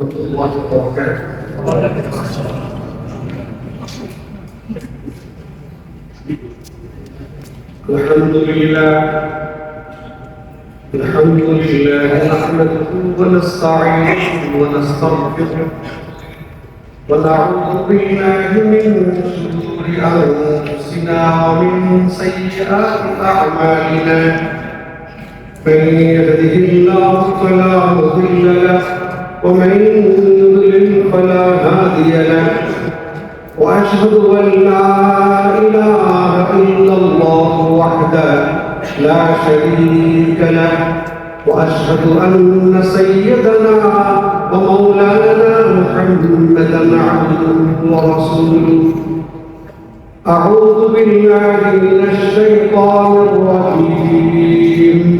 الله الحمد لله. الحمد لله نحمده ونستعينه ونستغفره ونعوذ بالله من شرور أنفسنا ومن سيئات أعمالنا. من يهده الله فلا مضل له ومن يضلل فلا هادي له. وأشهد أن لا إله إلا الله وحده لا شريك له. وأشهد أن سيدنا ومولانا محمدا عبده ورسوله. أعوذ بالله من الشيطان الرجيم.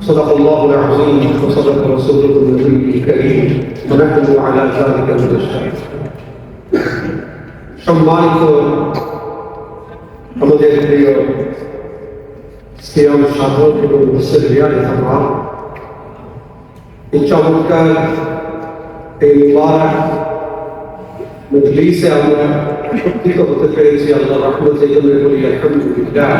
صدق الله العظيم وصدق رسوله النبي الكريم ونحن على ذلك من الشهيد সম্মানিত আমাদের প্রিয় সিয়াম সাধক এবং মুসলিয়ান আমার এই চমৎকার এই মুবারক মজলিসে আমরা উপস্থিত হতে পেরেছি আল্লাহ রহমতের জন্য বলি আলহামদুলিল্লাহ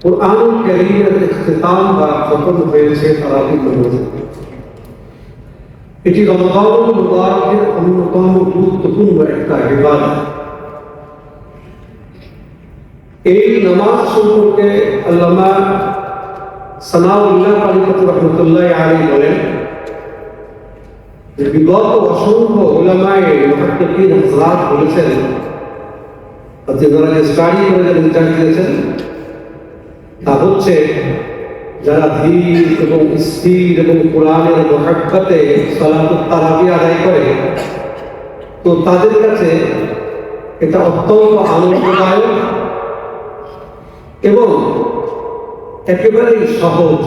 কোরআন করিমের ইখতিতাম বা খতম হয়েছে তারাবির নামাজে এটি রমজানুল মুবারকের অন্যতম গুরুত্বপূর্ণ একটা ইবাদত এই নামাজ সম্পর্কে আল্লামা সানাউল্লাহ আলিকত রহমতুল্লাহ আলী বলেন যে বিগত অসংখ্য ওলামায় মহাত্মকিন হজরাত বলেছেন যারা যে স্টাডি করে যে রিজাল্ট দিয়েছেন তা হচ্ছে যারা ধীর এবং স্থির এবং কোরআনের মহাব্বতে সালাত তারাবি আদায় করে, তো তাদের কাছে এটা অত্যন্ত আনন্দদায়ক এবং একেবারেই সহজ।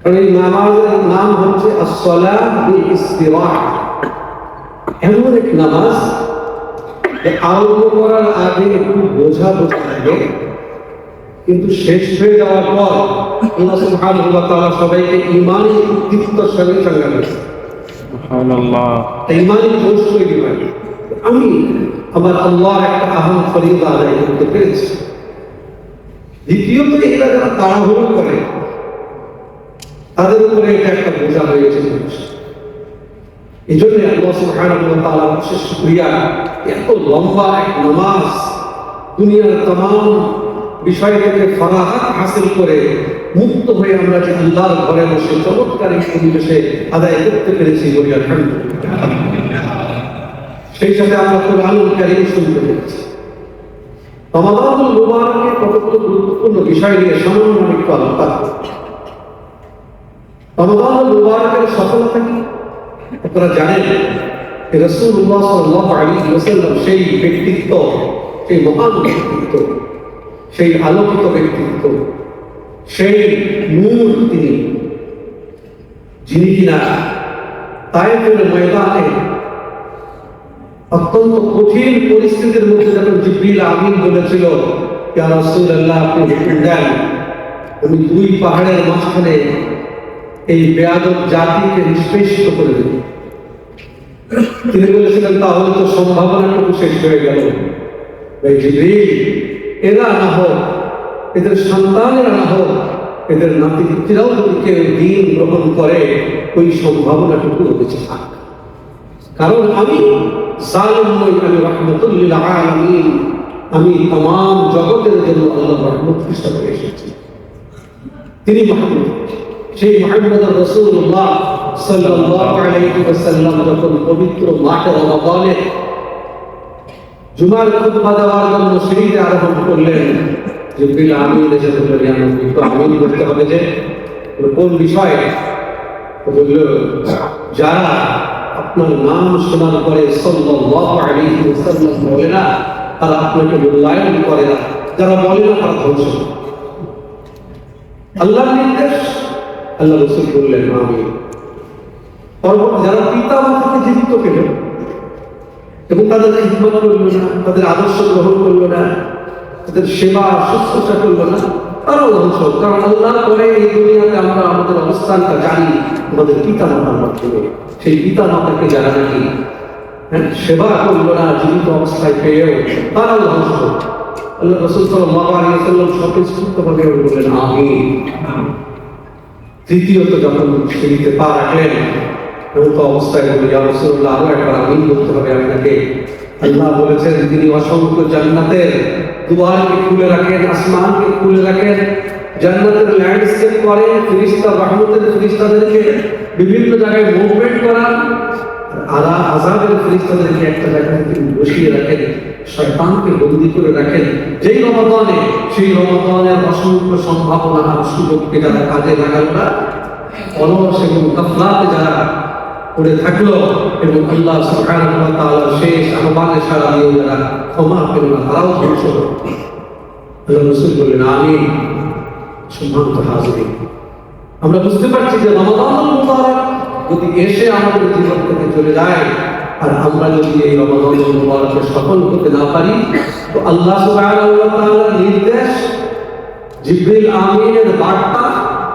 কারণ এই নামাজের নাম হচ্ছে এমন এক নামাজ আরম্ভ করার আগে একটু বোঝা বোঝা লাগে কিন্তু শেষ হয়ে যাওয়ার পর আল্লাহ সুবহানাহু ওয়া তাআলা সবাইকে ঈমানি উদ্দীপ্তর সঙ্গে সঙ্গে করেছে সুবহানাল্লাহ ঈমানি জোশ তৈরি হয় আমি আমার আল্লাহর একটা আহম ফরিদা আদায় করতে পেরেছি দ্বিতীয়ত এরা যারা তাড়াহুড়ো করে তাদের উপরে এটা একটা বোঝা হয়েছে এই জন্য আল্লাহ সুবহানাহু ওয়া তাআলা বিশেষ শুকরিয়া এত লম্বা এক নামাজ দুনিয়ার तमाम বিষয় থেকে ফরাহাত হাসিল করে মুক্ত হয়ে আমরা যে আল্লাহর ঘরে বসে চমৎকার এই পরিবেশে আদায় করতে পেরেছি সেই সাথে আমরা কোরআনুল কারীম শুনতে পেরেছি রমাদানুল গুরুত্বপূর্ণ বিষয় নিয়ে সামান্য একটু আলোচনা রমাদানুল মুবারকের সফলতা কি? আপনারা জানেন সাল্লাহ আলী সেই ব্যক্তিত্ব, সেই মহান ব্যক্তিত্ব সেই আলোকিত ব্যক্তিত্ব, সেই মূল তিনি। যিনি কিনা তাইফের ময়দানে অত্যন্ত কঠিন পরিস্থিতির মধ্যে যখন জিব্রিল আমিন বলেছিল আপনি হুকুম দেন আমি দুই পাহাড়ের মাঝখানে এই বেয়াদব জাতিকে নিষ্পেষিত করে দেব। তিনি বলেছিলেন, তাহলে তো সম্ভাবনাটুকু শেষ হয়ে গেল। এই জিব্রিল এরা না হোক, এদের সন্তানেরা না হোক, এদের নাতি পুত্রীরাও যদি কেউ দিন গ্রহণ করে, ওই সম্ভাবনাটুকু বেঁচে থাক। কারণ আমি জালিম আমি আলমিন, আমি তমাম জগতের জন্য আল্লাহ রহমত এসেছি। তিনি মাহমুদ সেই মাহমুদ রসুল্লাহ সাল্লাহ আলাইহি ওয়াসাল্লাম যখন পবিত্র মাঠে রমাদানে জুমার খুতবা দেওয়ার জন্য সিঁড়িতে আরোহণ করলেন জিব্রিল আমিন এসে বললেন একটু আমিন করতে হবে যে কোন বিষয়ে? বলল, যারা আপনার নাম শোনার পরে সাল্লাল্লাহু আলাইহি ওয়াসাল্লাম বলে না, তারা আপনাকে মূল্যায়ন করে না। যারা বলে না, তারা ধ্বংস আল্লাহর নির্দেশ, আল্লাহ রসুল বললেন আমি পরবর্তী, যারা পিতা মাতাকে জীবিত পেল এবং তাদের খিদমত করল না তাদের আদর্শ গ্রহণ করল না তাদের সেবা শুশ্রূষা করল না তারাও ধ্বংস কারণ আল্লাহ করে এই দুনিয়াতে আমরা আমাদের অবস্থানটা জানি আমাদের পিতা মাতার মাধ্যমে। সেই পিতা মাতাকে যারা নাকি হ্যাঁ, সেবা করল না জীবিত অবস্থায় পেয়েও তারাও ধ্বংস আল্লাহ রসুল ওয়াসাল্লাম স্বতঃস্ফূর্তভাবে বললেন আমি তৃতীয়ত যখন সিঁড়িতে পা রাখলেন এমন অবস্থায় বলি, ইয়া রাসূলুল্লাহ, আরও একবার আমিন বলতে হবে আপনাকে। আল্লাহ বলেছেন তিনি অসংখ্য জান্নাতের দুয়ারকে খুলে রাখেন, আসমানকে খুলে রাখেন, জান্নাতের ল্যান্ডস্কেপ করেন, ফিরিস্তা রহমতের ফিরিস্তাদেরকে বিভিন্ন জায়গায় মুভমেন্ট করান, আরা আজাবের ফিরিস্তাদেরকে একটা জায়গায় তিনি বসিয়ে রাখেন, শয়তানকে বন্দি করে রাখেন। যেই রমাদানে, সেই রমাদানের অসংখ্য সম্ভাবনা সুযোগকে যারা কাজে লাগালো না, অলস এবং গাফলাতে যারা পড়ে থাকল এবং আল্লাহ শেষ আহ্বানে সাড়া দিয়ে যারা ক্ষমা পেল না, তারাও ধ্বংস রসুল বললেন আমি সম্মানিত হাজির আমরা বুঝতে পারছি যে মুবারক যদি এসে আমাদের জীবন থেকে চলে যায়, আর আমরা যদি এই মুবারকে সফল করতে না পারি, তো আল্লাহ সুবহানাহু নির্দেশ জিবরিল আমিনের বার্তা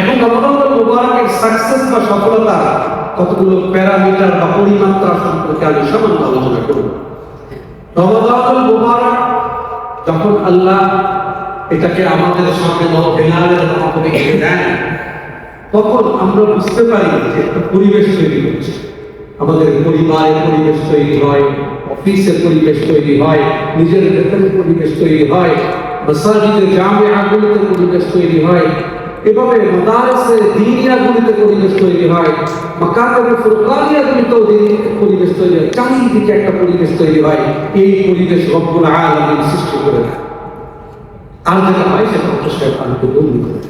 এখন রমজান মুবারকের সাকসেস বা সফলতা কতগুলো প্যারামিটার বা পরিমাত্রা সম্পর্কে আমি সামান্য আলোচনা করব রমজান মুবারক যখন আল্লাহ এটাকে আমাদের সামনে নবেলালের মাধ্যমে এনে দেন, তখন আমরা বুঝতে পারি যে একটা পরিবেশ তৈরি হচ্ছে। আমাদের পরিবারের পরিবেশ তৈরি হয়, অফিসের পরিবেশ তৈরি হয়, নিজের ভেতরে পরিবেশ তৈরি হয়, মসাজিদে জামে আগুলিতে পরিবেশ তৈরি হয় এভাবে মাদারসে দিনিয়াগুলিতে পরিবেশ তৈরি হয় মাকাতের ফুরকানিয়াগুলিতেও পরিবেশ তৈরি হয়, চারিদিকে একটা পরিবেশ তৈরি হয়, এই পরিবেশ রব্বুল আলামিন সৃষ্টি করে দেয়। আর যেটা হয় সেটা হচ্ছে শয়তানকে বন্দি করে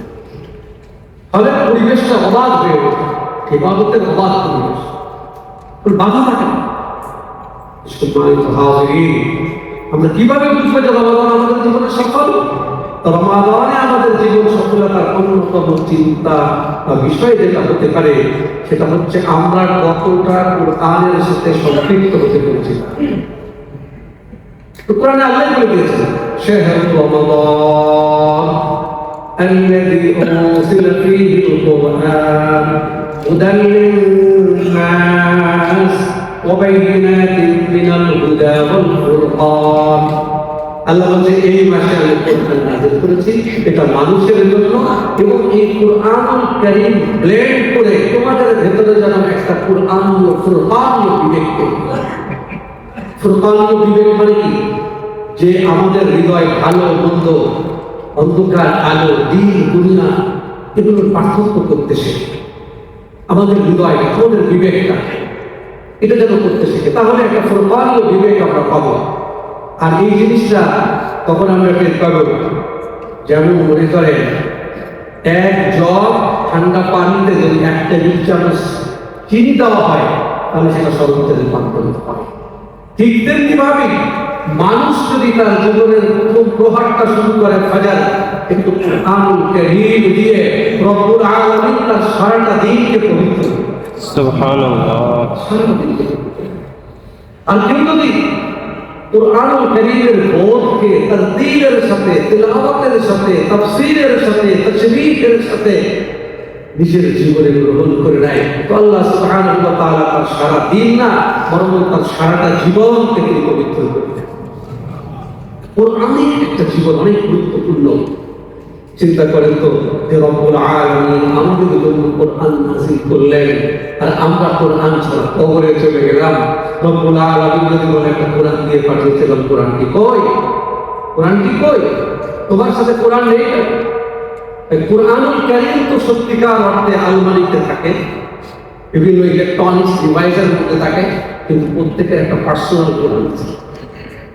ফলে পরিবেশটা অবাধ হয়ে ওঠে, ইবাদতের অবাধ পরিবেশ। বাধা থাকে না। সম্মানিত হাজিরিন, আমরা কীভাবে বুঝব যে রমাদান আমাদের জীবনে সফল রমাদানে আমাদের জীবন সফলতার অন্যতম চিন্তা বা বিষয় যেটা হতে পারে সেটা হচ্ছে আমরা কতটা কোরআনের সাথে সম্পৃক্ত হতে পেরেছি তো কোরআনে আল্লাহ বলে দিয়েছেন শেহর রমাদান الذي أنزل فيه القرآن هدى للناس وبينات من الهدى والفرقان আল্লাহ বলছে, এই মাসে আমি কোরআন নাযিল করেছি, এটা মানুষের জন্য এবং এই কোরআন কারীম ব্লেন্ড করে তোমাদের ভেতরে যেন একটা কোরআনীয় ফুরকানীয় বিবেক হয়। বিবেক মানে কি? যে আমাদের হৃদয় ভালো, মন্দ, অন্ধকার, আলো, দিন, দুনিয়া, এগুলোর পার্থক্য করতে শেখে। আমাদের হৃদয়, আমাদের বিবেকটা এটা যেন করতে শেখে। তাহলে একটা ফুরকানীয় বিবেক আমরা পাবো। আর এই জিনিসটা তখন আমরা টের পাবো। যেমন মনে করেন এক জগ ঠান্ডা পানিতে যদি একটা টেবিল চামচ চিনি দেওয়া হয় তাহলে সেটা শরবতে রূপান্তরিত হয় ঠিক তেমনি ভাবে মানুষ যদি তার জীবনের প্রথম প্রহারটা শুরু করে ফাজার কিন্তু কোরআনুল কারীম দিয়ে রব্বুল আলামিন তার সারাটা দিনকে পবিত্র সুবহানাল্লাহ। আর কেউ যদি কোরআনুল কারীমের বোধকে তারতিলের সাথে তিলাওয়াতের সাথে তাফসীরের সাথে তাশরীহের সাথে নিজের জীবনে গ্রহণ করে নেয় তো আল্লাহ সুবহানাহু ওয়া তার সারা দিন না বরং তার সারাটা জীবন থেকে পবিত্র করে দেন কোরআনিক একটা জীবন অনেক গুরুত্বপূর্ণ চিন্তা করেন তো যে রব্বুল আলামিন আমাদের জন্য কোরআন নাযিল করলেন আর আমরা কোরআন ছাড়া কবরে চলে গেলাম। রব্বুল আলামিন যদি একটা কোরআন দিয়ে পাঠিয়েছিলাম, কোরআন কি কই? কোরআন কি কই? তোমার সাথে কোরআন নেই কোরআনুল কারীম তো সত্যিকার অর্থে আলমারিতে থাকে, বিভিন্ন ইলেকট্রনিক্স ডিভাইসের মধ্যে থাকে, কিন্তু প্রত্যেকের একটা পার্সোনাল কোরআন আছে।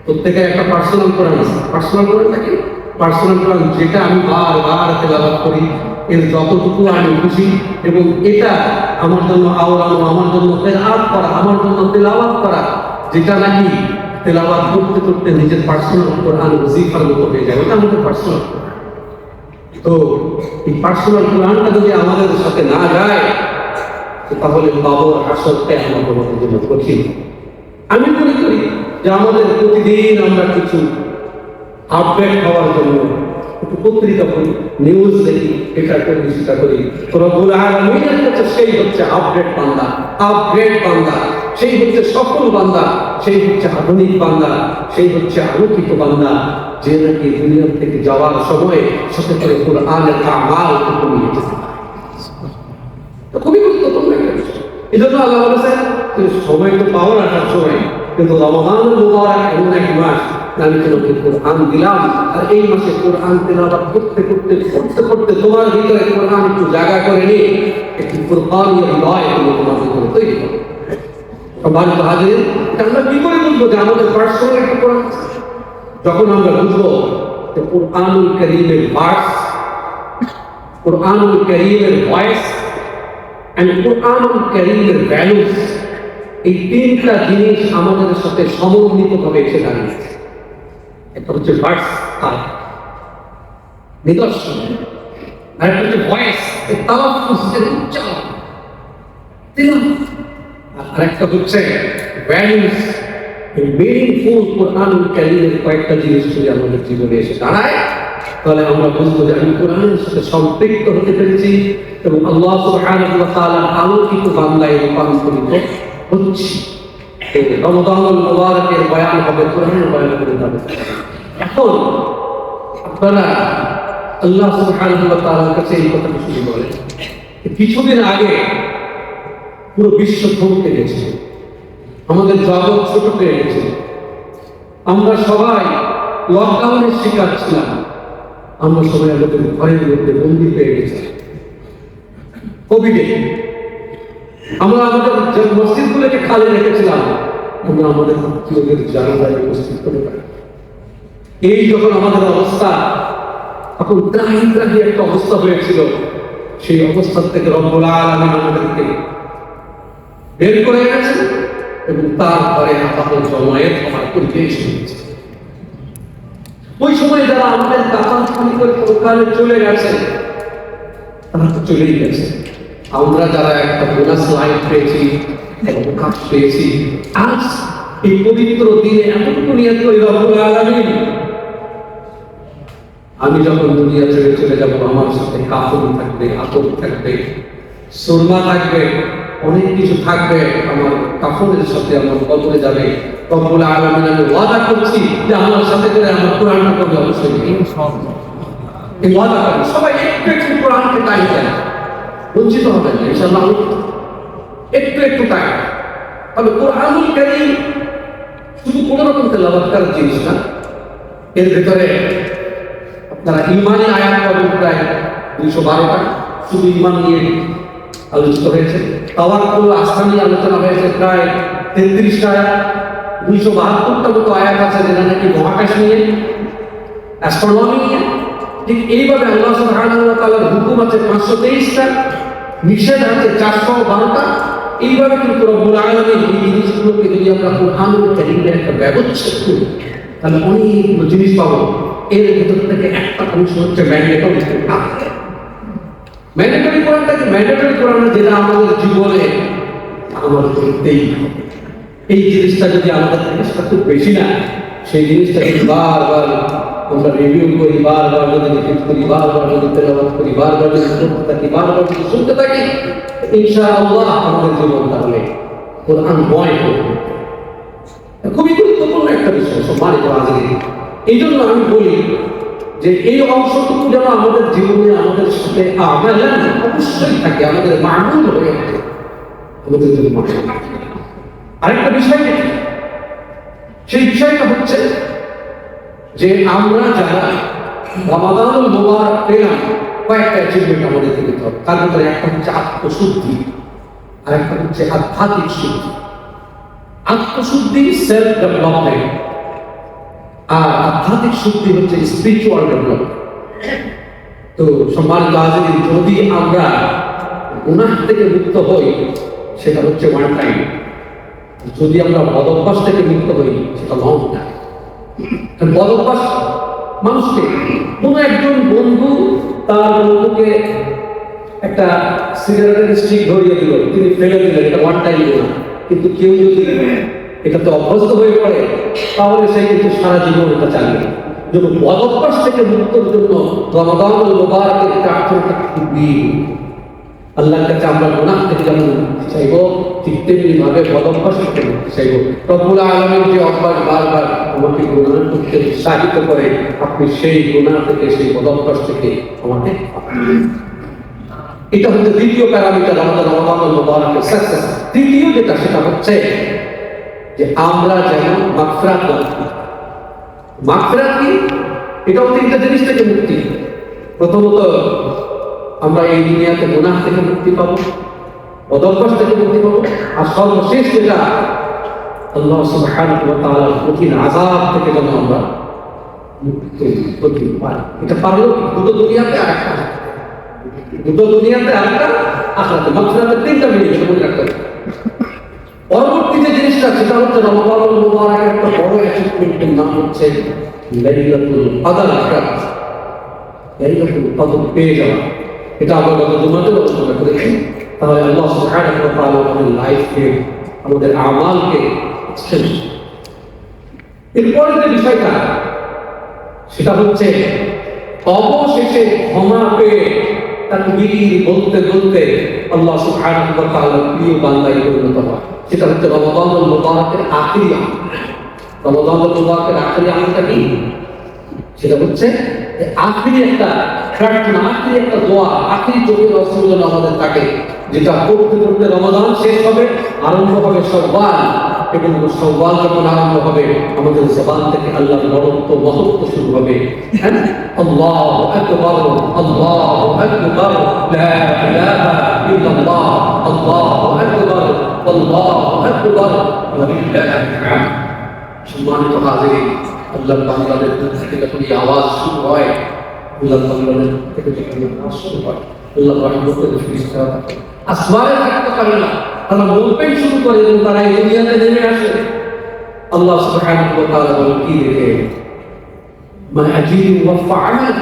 প্রত্যেকের একটা পার্সোনাল কোরআন আছে। পার্সোনাল কোরআন থাকে পার্সোনাল কোরআন যেটা আমি বারবার তেলাবাদ করি, এর যতটুকু আমি খুশি এবং এটা আমার জন্য আওড়ানো আমার জন্য তেলাওয়াত করা, আমার জন্য তেলাওয়াত করা, যেটা নাকি তেলাওয়াত করতে করতে নিজের পার্সোনাল কোরআন ওজিফার মতো হয়ে যায়, ওটা আমাদের পার্সোনাল তো এই পার্সোনাল কোরআনটা যদি আমাদের সাথে না যায় তাহলে বাবর আমাদের মতো জন্য কঠিন। আমি মনে করি যে আমাদের প্রতিদিন আমরা কিছু আপডেট হওয়ার জন্য একটু পত্রিকা পড়ি নিউজ দেখি এটা করি। সেটা করি রব্বুল আলামিনের কাছে সেই হচ্ছে আপডেট বান্দা। আপগ্রেড বান্দা। সেই হচ্ছে সফল বান্দা। সেই হচ্ছে আধুনিক বান্দা। সেই হচ্ছে আলোকিত বান্দা। যে নাকি দুনিয়া থেকে যাওয়ার সময় সাথে করে কোরআনের কামাল নিয়ে যেতে পারে খুবই গুরুত্বপূর্ণ একটা বিষয়। এই জন্য আল্লাহ বলেছেন সময় তো পাওয়ার আসার সময়, কিন্তু রমজান মুবারক এমন এক মাস আমি তোমাকে কোরআন দিলাম। আর এই মাসে কোরআন তেলাওয়াত করতে করতে করতে করতে তোমার ভিতরে কোরআন একটু জায়গা করে নিয়ে একটি কোরআন হৃদয় তুমি তোমার ভিতরে তৈরি এটা আমরা কি করে বুঝব যে আমাদের পার্সোনাল একটা কোরআন? যখন আমরা বুঝব যে কোরআনুল করিমের ভার্স কোরআনুল করিমের ভয়েস কোরআনুল করিমের ভ্যালুস এই তিনটা জিনিস আমাদের সাথে সমন্বিতভাবে এসে দাঁড়িয়েছে। একটা হচ্ছে ভার্স তার নিদর্শন আর একটা হচ্ছে ভয়েস তালাফুজ উচ্চারণ। আর আরেকটা হচ্ছে ভ্যালুস মিনিংফুল কোরআনুল কারীমের কয়েকটা জিনিস যদি আমাদের জীবনে এসে দাঁড়ায়, তাহলে আমরা বুঝব যে আমি কোরআনের সাথে সম্পৃক্ত হতে পেরেছি এবং আল্লাহ সুবহানাহু ওয়া তাআলার আলোকিত বান্দায় রূপান্তরিত হচ্ছি। মুবারকের বয়ান হবে, কোরআনের বয়ান এখন আপনারা আল্লাহ সুবহানাহু ওয়া তাআলার কাছে এই শুনে কিছুদিন আগে পুরো বিশ্ব থমকে গেছে আমাদের জগৎ ছোট হয়ে গেছে আমরা সবাই লকডাউনের শিকার ছিলাম, আমরা সবাই আমাদের ঘরের মধ্যে বন্দি হয়ে গেছি। কোভিডে আমরা আমাদের যে মসজিদগুলোকে খালি রেখেছিলাম, আমরা আমাদের উপস্থিত পারি এই যখন আমাদের অবস্থা, তখন ত্রাহি একটা অবস্থা হয়েছিল। সেই অবস্থা থেকে রব্বুল আমাদেরকে বের করে গেছে এবং তারপরে আপাতত জমায়েত হওয়ার পরিবেশ ওই সময় যারা আমাদের চলে গেছে, তারা তো চলেই গেছে। আমরা যারা একটা বোনাস লাইফ পেয়েছি অবকাশ পেয়েছি আজ এই পবিত্র দিনে এতটুকু নিয়ে তৈরি রব্বুল আলামিন। আমি যখন দুনিয়া ছেড়ে চলে যাব আমার সাথে কাফন থাকবে আতর থাকবে সুরমা থাকবে অনেক কিছু থাকবে আমার কাফনের সাথে আমার কবরে যাবে। রব্বুল আলামিন আমি ওয়াদা করছি যে আমার সাথে করে আমার কোরআনটা কবি অবশ্যই। এই ওয়াদা করেন সবাই একটু একটু কোরআনকে টাইম দেন। বঞ্চিত হবেন না, ইনশাআল্লাহ। একটু একটু টাইম তবে কোরআনুল কারীম শুধু কোনো রকম করার জিনিস না, এর ভেতরে আপনারা ইমানি আয়াত পাবেন প্রায় দুইশো বারোটা। শুধু ইমান নিয়ে আলোচিত হয়েছে। তাওয়াক্কুল আস্থা নিয়ে আলোচনা হয়েছে প্রায় তেত্রিশটা আয়াত। দুইশো বাহাত্তরটা মতো আয়াত আছে যেটা নাকি মহাকাশ নিয়ে, অ্যাস্ট্রোনমি নিয়ে ঠিক এইভাবে আল্লাহ সুবহানাহু তাআলার হুকুম আছে পাঁচশো তেইশটা, নিষেধ আছে চারশো বারোটা। এইভাবে কিন্তু রব্বুল আলামিন এই জিনিসগুলোকে যদি আমরা কোরআনুল কারীমের একটা ব্যবচ্ছেদ করি, তাহলে অনেকগুলো জিনিস পাবো। এর ভিতর থেকে একটা অংশ হচ্ছে ম্যান্ডেটরি ম্যান্ডেটরি কোরআনটাকে ম্যান্ডেটরি কোরআন যেটা আমাদের জীবনে আমাদের করতেই এই জিনিসটা যদি আমাদের জিনিসটা খুব বেশি না, সেই জিনিসটা বারবার আমরা রিভিউ করি, বারবার যদি রিপিট করি, বারবার যদি তেলাওয়াত করি, বারবার যদি শুনতে থাকি, বারবার যদি শুনতে থাকি, ইনশাআল্লাহ আমাদের জীবন তাহলে কোরআনময় হবে। খুবই গুরুত্বপূর্ণ একটা বিষয়, সম্মানিত আজকে এই জন্য আমি বলি যে এই অংশটুকু যেন আমাদের জীবনে, আমাদের সাথে আমাদের অবশ্যই থাকে, আমাদের মামুল হয়ে থাকে আমাদের জন্য আরেকটা বিষয় সেই বিষয়টা হচ্ছে যে আমরা যারা রমাদানুল মোবারক পেলাম, কয়েকটা অ্যাচিভমেন্ট আমাদের দিতে হবে। তার ভিতরে একটা হচ্ছে আত্মশুদ্ধি, আর একটা হচ্ছে আধ্যাত্মিক শুদ্ধি। আত্মশুদ্ধি সেলফ ডেভেলপমেন্ট আর আধ্যাত্মিক শুদ্ধি হচ্ছে স্পিরিচুয়াল ডেভেলপমেন্ট তো সম্মানিত হাজির যদি আমরা গুনাহ থেকে মুক্ত হই, সেটা হচ্ছে ওয়ান টাইম যদি আমরা বদভ্যাস থেকে মুক্ত হই, সেটা লং টাইম বদভ্যাস মানুষকে। কোনো একজন বন্ধু তার বন্ধুকে একটা সিগারেটের স্টিক ধরিয়ে দিল, তিনি ফেলে দিলেন, এটা ওয়ান টাইম না। কিন্তু কেউ যদি এটাতে অভ্যস্ত হয়ে পড়ে, তাহলে সে কিন্তু সারা জীবন এটা চালিয়ে যেন বদভ্যাস থেকে মুক্তর জন্য রমাদান মোবারকের প্রার্থনাটা খুবই আল্লাহর কাছে আমরা গুনাহ থেকে যেমন চাইব, ঠিক তেমনি ভাবে চাইব। আলমীর যে অভ্যাস বারবার আমাকে গুনাহ করতে উৎসাহিত করে, আপনি সেই গুনাহ থেকে, সেই থেকে আমাকে এটা হচ্ছে দ্বিতীয় প্যারামিটার আমাদের মোবারকের সাকসেস তৃতীয় যেটা, সেটা হচ্ছে যে আমরা যেন মাফরাত লাভ কি? এটাও তিনটা জিনিস থেকে মুক্তি। প্রথমত আমরা এই দুনিয়াতে গুনাহ থেকে মুক্তি পাবো অদভ্যাস থেকে মুক্তি পাবো, আর সর্বশেষ যেটা, আল্লাহ সুবহানাহু ওয়া তাআলার কঠিন আযাব থেকে যেন আমরা মুক্তি মুক্তি পাই এটা পারল দুটো দুনিয়াতে আর একটা দুটো দুনিয়াতে আর একটা আখরাতে। মাগফিরাতের তিনটা মিনিট মনে রাখতে। পরবর্তী যে জিনিসটা, সেটা হচ্ছে রমাদানুল মুবারকের একটা বড় অ্যাচিভমেন্টের নাম হচ্ছে লাইলাতুল কদর। রাত লাইলাতুল কদর পেয়ে যাওয়া। এটা আমরা গত জুমাতে আলোচনা করেছি। তাহলে আল্লাহ সুবহানাহু ওয়া তাআলা আমাদের লাইফকে আমাদের আমালকে এরপরে যে বিষয়টা, সেটা হচ্ছে, অবশেষে ক্ষমা পেয়ে তাকবীর বলতে বলতে আল্লাহ সুবহানাহু ওয়া প্রিয় বান্দায় পরিণত হয়। সেটা হচ্ছে রমাদানুল মুবারকের আখিরি আমল। রমাদানুল মুবারকের আখিরি আমলটা কি? সেটা হচ্ছে আখিরি একটা প্রার্থনা আখিরি একটা দোয়া, আখিরি চোখের অস্ত্র আমাদের থাকে যেটা করতে করতে রমাদান শেষ হবে, আরম্ভ হবে সব্বাল এবং সব্বাল যখন আরম্ভ হবে, আমাদের জবান থেকে আল্লাহর বরত্ব, মহত্ব শুরু হবে। হ্যাঁ? আল্লাহ আকবার আল্লাহ আকবার, লা ইলাহা ইল্লাল্লাহ, আল্লাহ আকবার আল্লাহ আকবার ওয়া সম্মানিত হাজিরিন আল্লাহ বাংলাদেশ থেকে যখন এই আওয়াজ শুরু হয় ফিরিস্তা আসমানে থাকতে পারে না। তারা আল্লাহ সুবহানাহু ওয়া তাআলা কি দেখে? মানে ওয়া ফাআল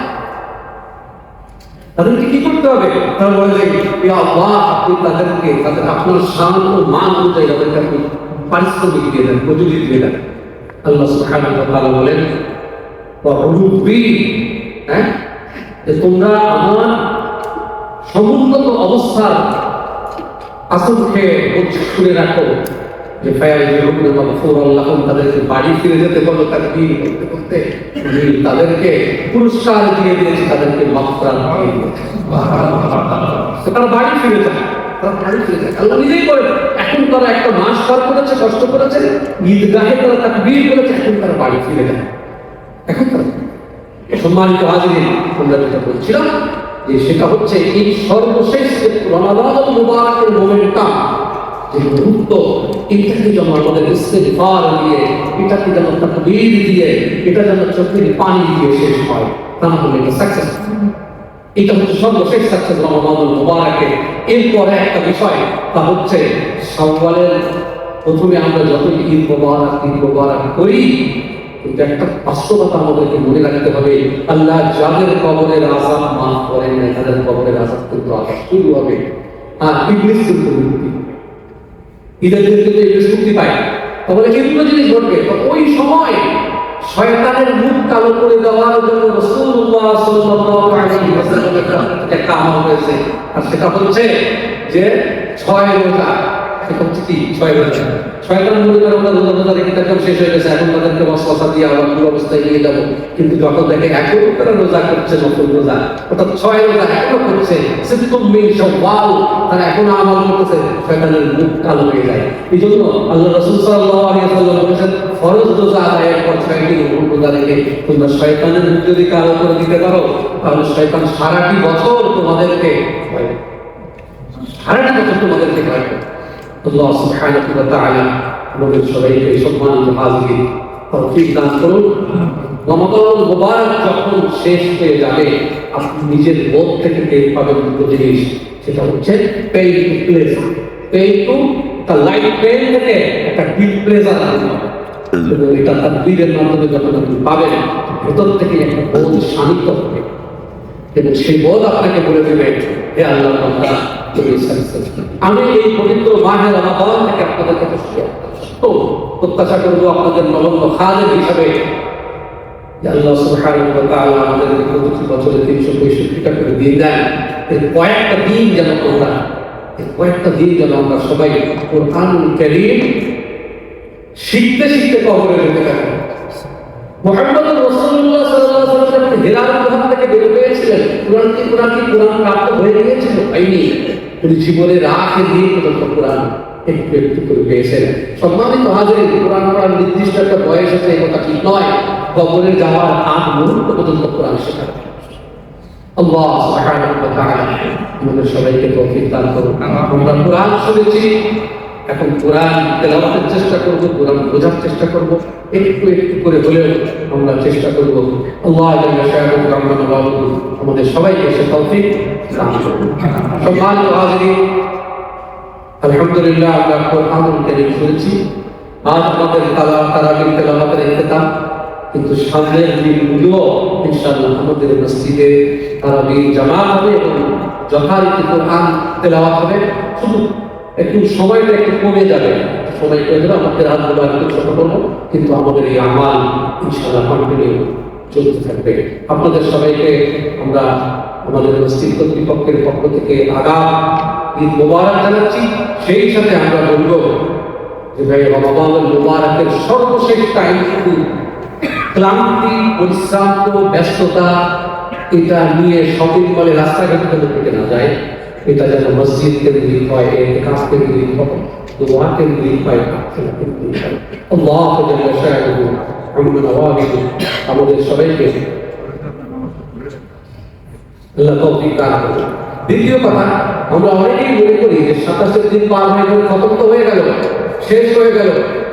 তাদেরকে কি করতে হবে? তারা বলে, যে আল্লাহ, আপনি তাদেরকে, তাদের আপনার শান ও মান অনুযায়ী পারিশ্রমিক দিয়ে দেন, মজুরি দিয়ে দেন। আল্লাহ সুবহানাহু ওয়া তাআলা বলেন, ওয়া হ্যাঁ? তোমরা আমার সমুন্নত অবস্থার আসলকে শুনে রাখো। যে তাদেরকে বাড়ি ফিরে যেতে বলো তার কি করতে করতে। তাদেরকে পুরস্কার দিয়ে দিয়েছি, তাদেরকে তারা বাড়ি ফিরে তারা বাড়ি ফিরে যায়। এখন তারা একটা মাস পার করেছে, কষ্ট করেছে, ঈদগাহে তারা তাকবীর করেছে, এখন তারা বাড়ি ফিরে যায়। এখন তারা সম্মানিত হাজির আমরা যেটা বলছিলাম যে সেটা হচ্ছে এই সর্বশেষ রমাদান মুবারকের মোমেন্টাম, যে মুহূর্ত, এটাকে যেন আমাদের ইস্তেগফার দিয়ে, এটাকে যেন তাকবীর দিয়ে, এটা যেন চোখের পানি দিয়ে শেষ হয়, তা হলে এটা সাকসেস এটা হচ্ছে সর্বশেষ সাকসেস রমাদান মুবারকে। এরপরে একটা বিষয়, তা হচ্ছে সওয়ালের প্রথমে আমরা যতই ঈদ মোবারক ঈদ মোবারক করি কিন্তু একটা বাস্তবতা আমাদেরকে মনে রাখতে হবে, আল্লাহ যাদের কবরের আজাব মাফ করেন না তাদের কবরের আজাব কিন্তু আজাব শুরু হবে। আর ইবলিস কিন্তু মুক্তি। দিন কিন্তু ইবলিস মুক্তি পায়, তাহলে কিন্তু জিনিস ঘটবে? ওই সময় শয়তানের মুখ কালো করে দেওয়ার জন্য রাসূলুল্লাহ সাল্লাল্লাহু আলাইহি ওয়াসাল্লামের একটা আমল হয়েছে। আর সেটা হচ্ছে যে ছয় রোজা। সেটা হচ্ছে কি শয়তান শয়তান করে ওরা রোজা রোজা রেখে থাকলাম শেষ হয়ে গেছে, এখন তাদেরকে দিয়ে আবার ভুল অবস্থায় নিয়ে যাব। কিন্তু যখন দেখে রোজা করছে নতুন রোজা, অর্থাৎ ছয় রোজা এখনও করছে তারা এখনও আমল করতেছে মুখ কালো হয়ে যায়। এই জন্য আল্লাহ রসুল সাল্লাহ বলেছেন, ফরজ রোজা আদায়ের পর ছয়টি রোজা রেখে তোমরা শয়তানের মুখ যদি কালো করে দিতে পারো, তাহলে শয়তান সারাটি বছর তোমাদেরকে সারাটি বছর তোমাদেরকে ভয় পায়। আল্লাহ সুবহানাহু ওয়া তাআলা আমাদের সবাইকে সম্মানিত হাজির তৌফিক দান করুন। রমাদান মুবারক যখন শেষ হয়ে যাবে, আপনি নিজের বোধ থেকে টের পাবেন দুটো জিনিস। সেটা হচ্ছে pain to place pain to একটা লাইট পেইন থেকে একটা ডিপ প্লেজার পাবেন এটা তার বীরের মাধ্যমে যখন আপনি পাবেন, ভেতর থেকে একটা বোধ শান্ত হবে। এবং সেই বোধ আপনাকে বলে দেবে, হে আল্লাহ। আমি এই পবিত্র মাহে রমাদান থেকে আপনাদের কাছে তো, প্রত্যাশা করব আপনাদের নবম খাদের হিসাবে। আল্লাহ বছরে 365 টা করে দিন দেন। কয়েকটা দিন যেন কয়েকটা দিন যেন আমরা সবাই কোরআন কারীম শিখতে যখন হেরার গুহা থেকে বের হয়েছিলেন? কোরআন কি কোরআন কি? কোরআন প্রাপ্ত হয়ে গিয়েছিল? হয়নি উনি জীবনে রাখে দিয়ে পর্যন্ত কোরআন একটু একটু করে পেয়েছেন। সম্মানিত হাজির, কোরআন পড়ার নির্দিষ্ট একটা বয়স আছে কথা ঠিক নয়। কবরে যাওয়ার আগ মুহূর্ত পর্যন্ত কোরআন শেখা। আল্লাহ সুবহানাহু ওয়া তাআলা আমাদের সবাইকে তৌফিক দান করুন আমরা কোরআন শুনেছি। এখন কোরআন তেলাওয়াতের চেষ্টা করব, কোরআন বোঝার চেষ্টা করব, একটু একটু করে হলেও আমরা চেষ্টা করব। আল্লাহ আমাদের সবাইকে সে তৌফিক হাজিরিন, আলহামদুলিল্লাহ আমরা কোরআনুল কারীম শুনেছি। আজ আমাদের তালা তারাবির তেলাওয়াতের ইখতিতাম কিন্তু সামনের দিনগুলো ইনশাআল্লাহ আমাদের মসজিদে তারাবির হবে এবং যথারীতি কোরআন তেলাওয়াত হবে। শুধু একটু সময়টা একটু কমে যাবে। সময় কমে আমাদের হাতগুলো একটু ছোট করব কিন্তু আমাদের এই আমাল ইনশাআল্লাহ কন্টিনিউ চলতে থাকবে। আপনাদের সবাইকে আমরা আমাদের মসজিদ কর্তৃপক্ষের পক্ষ থেকে আগাম ঈদ মোবারক জানাচ্ছি। সেই সাথে আমরা বলব যে ভাই, রমাদানুল মুবারকের সর্বশেষ টাইমটুকু ক্লান্তি, পরিশ্রান্ত, ব্যস্ততা, এটা নিয়ে শপিং মলে রাস্তাঘাটে থেকে না যায়। এটা যেন মসজিদ কেন্দ্রিক হয় এর কাজ কেন্দ্রিক হয় দোয়া কেন্দ্রিক হয় প্রার্থনা হয় আল্লাহ জাল্লা শাআনুহু আম্মা আমাদের সবাইকে আল্লাহ তৌফিক দান করুন। দ্বিতীয় কথা, আমরা অনেকেই মনে করি যে সাতাশের দিন পার হয়ে গেল খতম তো হয়ে গেল, শেষ হয়ে গেল,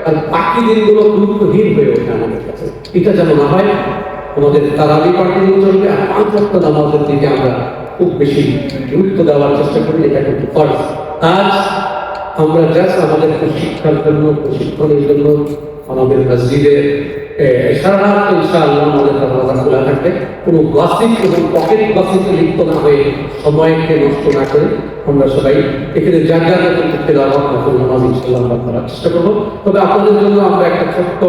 আর বাকি দিনগুলো গুরুত্বহীন হয়ে ওঠে আমাদের কাছে। এটা যেন না হয়, আমাদের তারাবি কন্টিনিউ চলবে, আর পাঁচ নামাজের দিকে আমরা খুব বেশি গুরুত্ব দেওয়ার চেষ্টা করি এটা কিন্তু ফরজ। আজ আমরা জাস্ট আমাদের শিক্ষার জন্য প্রশিক্ষণের জন্য আমাদের মসজিদে এ, সারা রাত ইনশাআল্লাহ আমাদের দরজা খোলা থাকবে। কোনো গসিপ এবং পকেট গসিপে লিপ্ত না হয়ে সময়কে নষ্ট না করে আমরা সবাই এখানে যার যার মতো করতে দেওয়া নতুন নামাজ ইনশাআল্লাহ আমরা করার চেষ্টা করব। তবে আপনাদের জন্য আমরা একটা ছোট্ট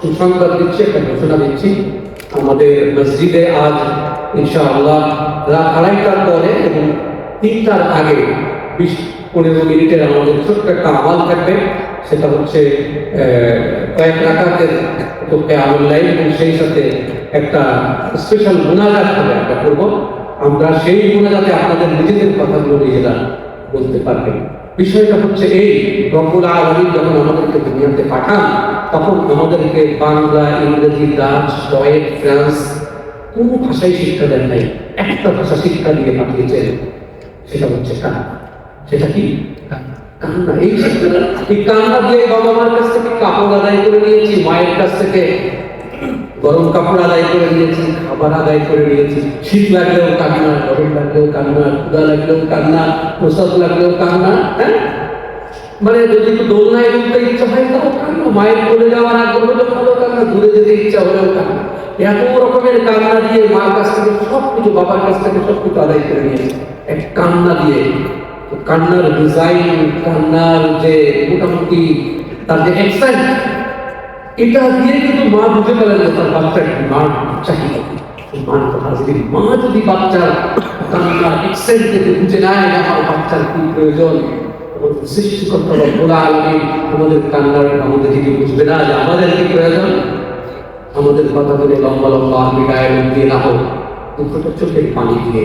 সুসংবাদ দিচ্ছি একটা ঘোষণা দিচ্ছি। আমাদের মসজিদে আজ ইনশাআল্লাহ আড়াইটার পরে এবং তিনটার আগে বিশ পনেরো মিনিটের আমাদের ছোট্ট একটা আমাল থাকবে। সেটা হচ্ছে কয়েক রাকাতের আমল লাইন এবং সেই সাথে একটা স্পেশাল মোনাজাত হবে আমরা করব। আমরা সেই মোনাজাতে আপনাদের নিজেদের কথাগুলো নিজেরা বলতে পারবেন বিষয়টা হচ্ছে এই, রব্বুল আলমী যখন আমাদেরকে দুনিয়াতে পাঠান, তখন আমাদেরকে বাংলা, ইংরেজি, ডাচ ডয়েট ফ্রান্স কোনো ভাষায় শিক্ষা দেন নাই। একটা ভাষা শিক্ষা দিয়ে পাঠিয়েছেন, সেটা হচ্ছে কান্না। সেটা কি? কান্না। এই শিক্ষাটা কান্না দিয়ে বাবা মার কাছ থেকে কাপড় আদায় করে নিয়েছি, মায়ের কাছ থেকে গরম কাপড় আদায় করে নিয়েছি, খাবার আদায় করে নিয়েছি। শীত লাগলেও কান্না, গরম লাগলেও কান্না ক্ষুদা লাগলেও কান্না, প্রসাদ লাগলেও কান্না হ্যাঁ? মানে যদি একটু দোলনায় উঠতে ইচ্ছা হয় তাও কান্না। মায়ের কোলে যাওয়ার আগ্রহ ভালো কান্না, দূরে যেতে ইচ্ছা হলেও কান্না। এত রকমের কান্না দিয়ে মার কাছ থেকে সব কিছু বাবার কাছ থেকে সব কিছু আদায় করে নিয়েছে। এক কান্না দিয়ে কান্নার ডিজাইন কান্নার যে মোটামুটি তার যে এক্সাইট এটা দিয়ে কিন্তু মা বুঝে পেলেন যে তার বাচ্চার মার চাহিদা। কি। মা যদি বাচ্চার কান্নার এক্সাইট দেখে বুঝে নেয় আমার বাচ্চার কি প্রয়োজন সৃষ্টিকর্তা রব্বুল আলামিন আমাদের কান্নার আমাদের দিকে বুঝবে না যে আমাদের কি প্রয়োজন। আমাদের কথাগুলো লম্বা লম্বা আমি গায়ে দিয়ে না হোক দুটোটা চোখের পানি দিয়ে।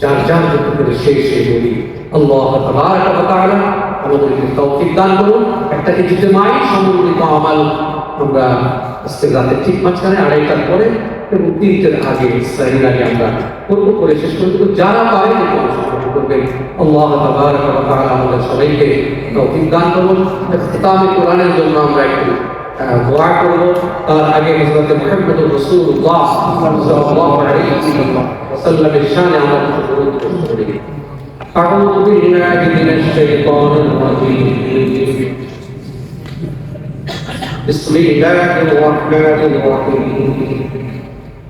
যার যার করে সেই সেই বলি, আল্লাহ আমাদেরকে তৌফিক দান করুন। একটা ইজতিমাই সমন্বিত আমাল। আমরা আজকে রাতে ঠিক মাঝখানে আড়াইটার পরে এবং তিনটের আগে ইসরায়েলের আগে আমরা করব করে শেষ করে যারা পারে একটু অংশগ্রহণ করবেন। আল্লাহ আমাদের সবাইকে তৌফিক দান করুন। কোরআনের জন্য আমরা একটু دعاكم. أبي حضرة محمد رسول الله صلى الله عليه وسلم الشان على الخروج أعوذ بالله من الشيطان الرجيم. بسم الله الرحمن الرحيم.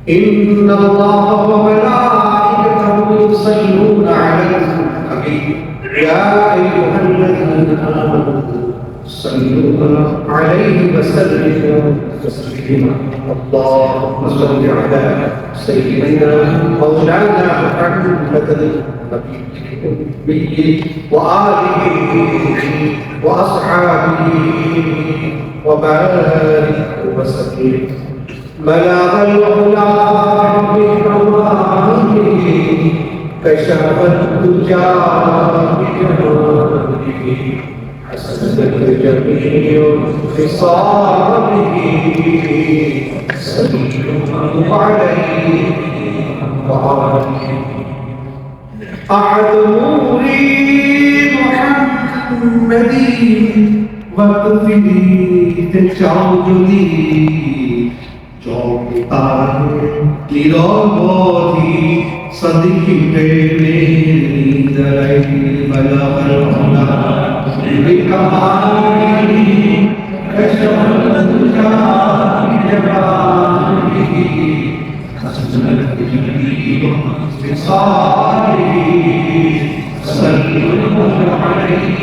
إن الله وملائكته يصلون على النبي. يا أيها الذين آمنوا صلوا عليه وسلموا تسليما. اللهم صل على سيدنا مولانا محمد النبي وآله وأصحابه وبارك وسلم. بلغ العلا بكماله كشف الدجى بجماله. حسنت جميع خصاله صلوا عليه وآله أحد نوري محمد وقفي تشعجلي চৌতারে নিরবধি সদিকি প্রেমে নিদরাই বলবল হলা صلوا عليه وعلى آله